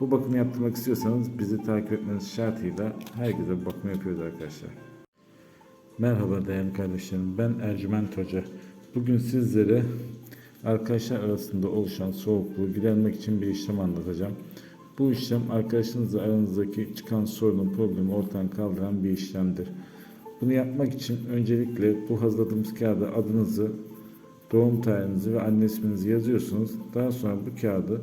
Bu bakımı yaptırmak istiyorsanız bizi takip etmeniz şartıyla herkese bu bakımı yapıyoruz arkadaşlar. Merhaba değerli kardeşlerim. Ben Ercüment Hoca. Bugün sizlere arkadaşlar arasında oluşan soğukluğu gidermek için bir işlem anlatacağım. Bu işlem arkadaşınızla aranızdaki çıkan sorunun problemi ortadan kaldıran bir işlemdir. Bunu yapmak için öncelikle bu hazırladığımız kağıda adınızı, doğum tarihinizi ve anne isminizi yazıyorsunuz. Daha sonra bu kağıdı